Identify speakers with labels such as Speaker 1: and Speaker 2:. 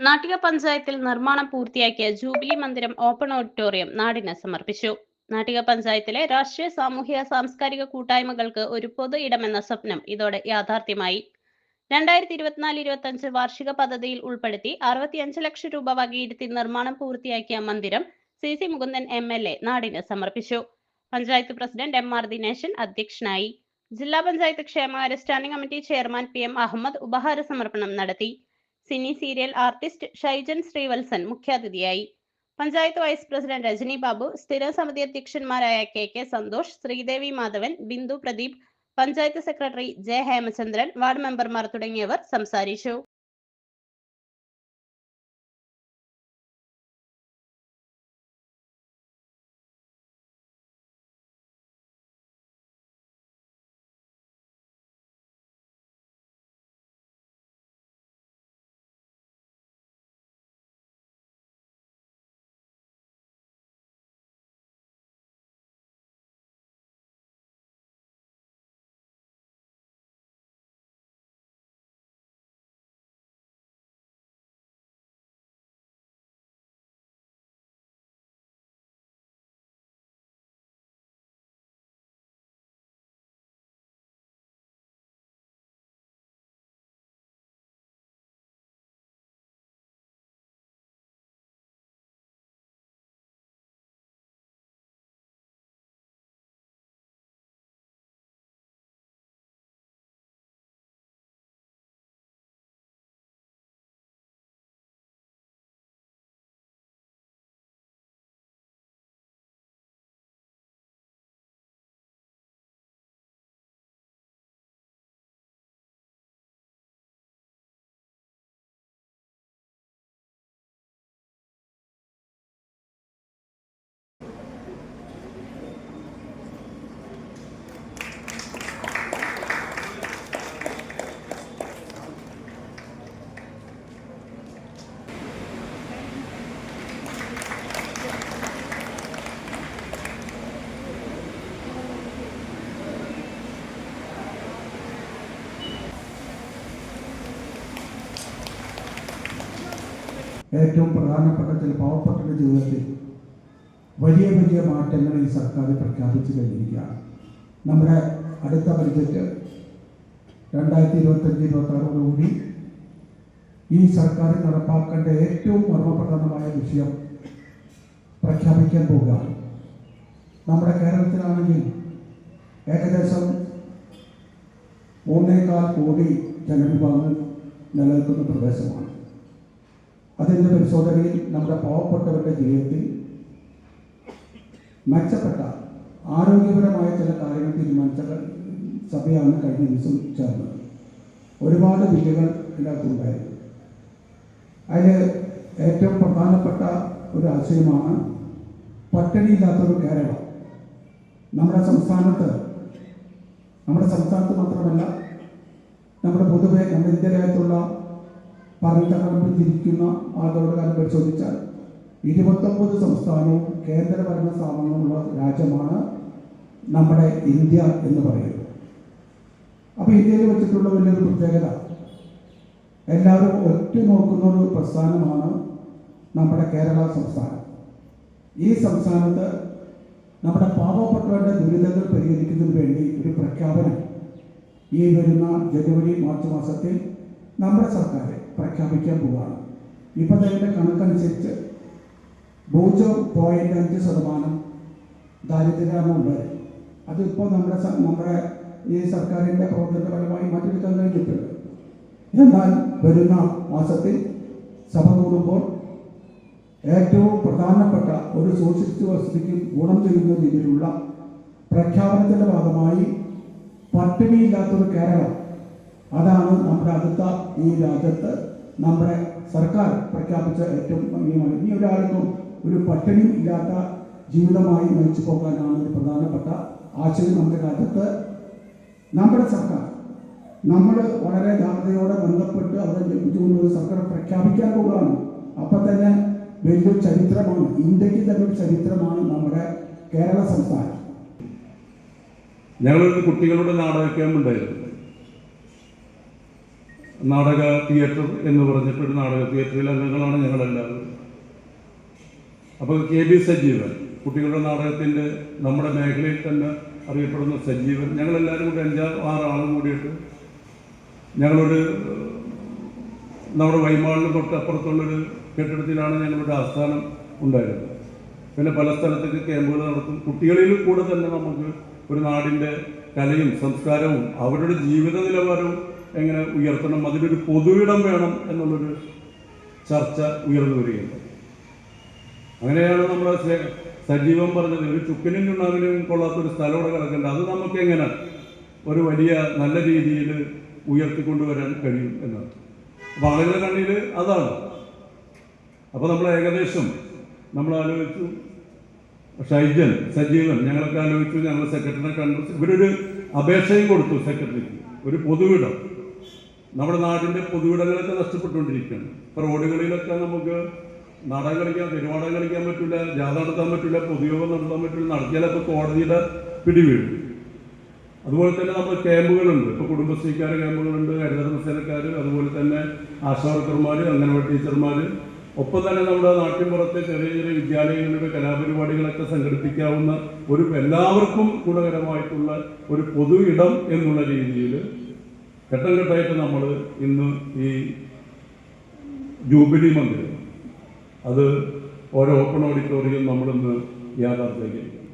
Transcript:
Speaker 1: നാട്ടിക പഞ്ചായത്തിൽ നിർമ്മാണം പൂർത്തിയാക്കിയ ജൂബിലി മന്ദിരം ഓപ്പൺ ഓഡിറ്റോറിയം നാടിന് സമർപ്പിച്ചു. നാട്ടിക പഞ്ചായത്തിലെ രാഷ്ട്രീയ സാമൂഹിക സാംസ്കാരിക കൂട്ടായ്മകൾക്ക് ഒരു പൊതു ഇടമെന്ന സ്വപ്നം ഇതോടെ യാഥാർത്ഥ്യമായി. രണ്ടായിരത്തി ഇരുപത്തിനാല് ഇരുപത്തി അഞ്ച് വാർഷിക പദ്ധതിയിൽ ഉൾപ്പെടുത്തി അറുപത്തിയഞ്ച് ലക്ഷം രൂപ വകയിരുത്തി നിർമ്മാണം പൂർത്തിയാക്കിയ മന്ദിരം C. C. Mukundan M. L. A നാടിന് സമർപ്പിച്ചു. Panchayat president M. R. Dineshan അധ്യക്ഷനായി. ജില്ലാ പഞ്ചായത്ത് ക്ഷേമകാര്യ standing committee chairman P. M. Ahammed ഉപഹാര സമർപ്പണം നടത്തി. Cine serial artist Shaijan Sreevalsan മുഖ്യാതിഥിയായി. പഞ്ചായത്ത് വൈസ് പ്രസിഡന്റ് രജനി ബാബു സ്ഥിരം സമിതി അധ്യക്ഷന്മാരായ K K Santhosh Sreedevi Madhavan Bindu Pradeep panchayat secretary J Hemachandran ward മെമ്പർമാർ തുടങ്ങിയവർ സംസാരിച്ചു.
Speaker 2: ഏറ്റവും പ്രധാനപ്പെട്ട ചില പാവപ്പെട്ടവരുടെ ജീവിതത്തിൽ വലിയ വലിയ മാറ്റങ്ങൾ ഈ സർക്കാർ പ്രഖ്യാപിച്ചു കഴിഞ്ഞിരിക്കുകയാണ്. നമ്മുടെ അടുത്ത ബഡ്ജറ്റ് രണ്ടായിരത്തി ഇരുപത്തഞ്ച് ഇരുപത്തി ഈ സർക്കാർ നടപ്പാക്കേണ്ട ഏറ്റവും മർമ്മപ്രധാനമായ വിഷയം പ്രഖ്യാപിക്കാൻ പോവുകയാണ്. നമ്മുടെ കേരളത്തിലാണെങ്കിൽ ഏകദേശം മൂന്നേകാൽ കോടി ജനവിഭാഗങ്ങൾ നിലനിൽക്കുന്ന പ്രദേശമാണ്. അതിന്റെ പരിശോധനയിൽ നമ്മുടെ പാവപ്പെട്ടവരുടെ ജീവിതത്തിൽ മെച്ചപ്പെട്ട ആരോഗ്യപരമായ ചില കാര്യങ്ങൾ തീരുമാനിച്ച സഭയാണ് കഴിഞ്ഞ ദിവസം ചേർന്നത്. ഒരുപാട് ബില്ലുകൾ ഇതിനകത്തുണ്ടായിരുന്നു അതിൽ ഏറ്റവും പ്രധാനപ്പെട്ട ഒരു ആശയമാണ് പട്ടിണിയില്ലാത്തൊരു കേരളം. നമ്മുടെ സംസ്ഥാനത്ത് നമ്മുടെ സംസ്ഥാനത്ത് മാത്രമല്ല നമ്മുടെ പൊതുവെ നമ്മുടെ ഇന്ത്യയിലകത്തുള്ള പറഞ്ഞിരിക്കുന്ന ആളുകളുടെ കാര്യം പരിശോധിച്ചാൽ ഇരുപത്തൊമ്പത് സംസ്ഥാനവും കേന്ദ്രഭരണ സ്ഥാപനങ്ങളുള്ള രാജ്യമാണ് നമ്മുടെ ഇന്ത്യ എന്ന് പറയുന്നത്. അപ്പോൾ ഇന്ത്യയിൽ വെച്ചിട്ടുള്ള വലിയൊരു പ്രത്യേകത എല്ലാവരും ഒറ്റ നോക്കുന്ന ഒരു പ്രസ്ഥാനമാണ് നമ്മുടെ കേരള സംസ്ഥാനം. ഈ സംസ്ഥാനത്ത് നമ്മുടെ പാവപ്പെട്ടവരുടെ ദുരിതങ്ങൾ പരിഹരിക്കുന്നതിന് വേണ്ടി ഒരു പ്രഖ്യാപനം ഈ വരുന്ന ജനുവരി മാർച്ച് മാസത്തിൽ നമ്മുടെ സർക്കാർ പ്രഖ്യാപിക്കാൻ പോവുകയാണ് ഇപ്പം തന്നെ കണക്കനുസരിച്ച് പൂജ്യം പോയിന്റ് അഞ്ച് ശതമാനം ദാരിദ്ര്യമുണ്ട് അതിപ്പോൾ നമ്മുടെ നമ്മുടെ ഈ സർക്കാരിന്റെ പ്രവർത്തനപരമായി ഫലമായി മാറ്റിയെടുക്കാൻ കഴിഞ്ഞിട്ടുണ്ട് എന്നാൽ വരുന്ന മാസത്തിൽ സഭ കൂടുമ്പോൾ ഏറ്റവും പ്രധാനപ്പെട്ട ഒരു സോഷ്യലിസ്റ്റ് വ്യവസ്ഥയ്ക്ക് ഗുണം ചെയ്യുന്ന രീതിയിലുള്ള പ്രഖ്യാപനത്തിന്റെ ഭാഗമായി പട്ടിണിയില്ലാത്തൊരു കേരളം അതാണ് നമ്മുടെ അടുത്ത ഈ രാജ്യത്ത് നമ്മുടെ സർക്കാർ പ്രഖ്യാപിച്ച ഏറ്റവും ഭംഗിയമാണ്. ഇനി ഒരാൾക്കും ഒരു പട്ടിണി ഇല്ലാത്ത ജീവിതമായി നയിച്ചു പോകാനാണ് ഒരു പ്രധാനപ്പെട്ട ആശയം നമ്മുടെ രാജ്യത്ത്. നമ്മുടെ സർക്കാർ നമ്മൾ വളരെ ജാഗ്രതയോടെ ബന്ധപ്പെട്ട് അവരെ ലഭിച്ചുകൊണ്ട് ഒരു സർക്കാർ പ്രഖ്യാപിക്കാൻ പോകുകയാണ് അപ്പം തന്നെ വലിയൊരു ചരിത്രമാണ് ഇന്ത്യയ്ക്ക് തന്നെ ഒരു ചരിത്രമാണ് നമ്മുടെ കേരള സംസ്ഥാനം.
Speaker 3: ഞങ്ങളൊരു കുട്ടികളുടെ നാടക ഉണ്ടായിരുന്നു. നാടക തിയേറ്റർ എന്ന് പറഞ്ഞിട്ട് ഒരു നാടക തിയേറ്ററിൽ അംഗങ്ങളാണ് ഞങ്ങളെല്ലാവരും. അപ്പോൾ കെ ബി സജീവൻ കുട്ടികളുടെ നാടകത്തിന്റെ നമ്മുടെ മേഖലയിൽ തന്നെ അറിയപ്പെടുന്ന സജീവൻ ഞങ്ങളെല്ലാവരും കൂടി അഞ്ചാറ് ആറാളും കൂടിയിട്ട് ഞങ്ങളൊരു നമ്മുടെ വൈമാളിന് തൊട്ടപ്പുറത്തുള്ളൊരു കെട്ടിടത്തിലാണ് ഞങ്ങളുടെ ആസ്ഥാനം ഉണ്ടായിരുന്നത്. പിന്നെ പല സ്ഥലത്തേക്ക് ക്യാമ്പുകൾ നടത്തും. കുട്ടികളിൽ കൂടെ തന്നെ നമുക്ക് ഒരു നാടിന്റെ കലയും സംസ്കാരവും അവരുടെ ജീവിത നിലവാരവും എങ്ങനെ ഉയർത്തണം അതിനൊരു പൊതുവിടം വേണം എന്നുള്ളൊരു ചർച്ച ഉയർന്നു വരികയുണ്ട് അങ്ങനെയാണ് നമ്മൾ സജീവം പറഞ്ഞത്. ഒരു ചുക്കിനും ചുണ്ണാവിനും കൊള്ളാത്തൊരു സ്ഥലം കിടക്കേണ്ട. അത് നമുക്ക് എങ്ങനെ ഒരു വലിയ നല്ല രീതിയിൽ ഉയർത്തിക്കൊണ്ടുവരാൻ കഴിയും എന്നാണ്. അപ്പോൾ ആളുകളുടെ കണ്ണിൽ അതാണ്. അപ്പോൾ നമ്മൾ ഏകദേശം നമ്മൾ ആലോചിച്ചു. ഷൈജൻ സജീവൻ ഞങ്ങളൊക്കെ ആലോചിച്ചു. ഞങ്ങൾ സെക്രട്ടറിനെ കണ്ടു. ഇവരൊരു അപേക്ഷയും കൊടുത്തു സെക്രട്ടറിക്ക്. ഒരു പൊതുവിടം. നമ്മുടെ നാടിന്റെ പൊതുവിടങ്ങളൊക്കെ നഷ്ടപ്പെട്ടുകൊണ്ടിരിക്കുകയാണ്. ഇപ്പോൾ റോഡുകളിലൊക്കെ നമുക്ക് നാടകം കളിക്കാൻ തിരുവാടകം കളിക്കാൻ പറ്റില്ല ജാഥ നടത്താൻ പറ്റില്ല പൊതുയോഗം നടത്താൻ പറ്റില്ല നടത്തിയാലപ്പോൾ കോടതിയുടെ പിടിവീഴും. അതുപോലെ തന്നെ നമ്മൾ ക്യാമ്പുകളുണ്ട്. ഇപ്പോൾ കുടുംബശ്രീക്കാർ ക്യാമ്പുകളുണ്ട് ഹരിതകർമ്മസേനക്കാർ അതുപോലെ തന്നെ ആശാവർക്കർമാർ അംഗൻവാടി ടീച്ചർമാർ ഒപ്പം തന്നെ നമ്മുടെ നാട്ടിൻപുറത്തെ ചെറിയ ചെറിയ വിദ്യാലയങ്ങളുടെ കലാപരിപാടികളൊക്കെ സംഘടിപ്പിക്കാവുന്ന ഒരു എല്ലാവർക്കും ഗുണകരമായിട്ടുള്ള ഒരു പൊതു ഇടം എന്നുള്ള രീതിയിൽ ഘട്ടം ഘട്ടമായിട്ട് നമ്മൾ ഇന്ന് ഈ ജൂബിലി മന്ദിരം അത് ഓരോ ഓപ്പൺ ഓഡിറ്റോറിയം നമ്മളിന്ന് യാഥാർത്ഥ്യമാക്കിയിരിക്കും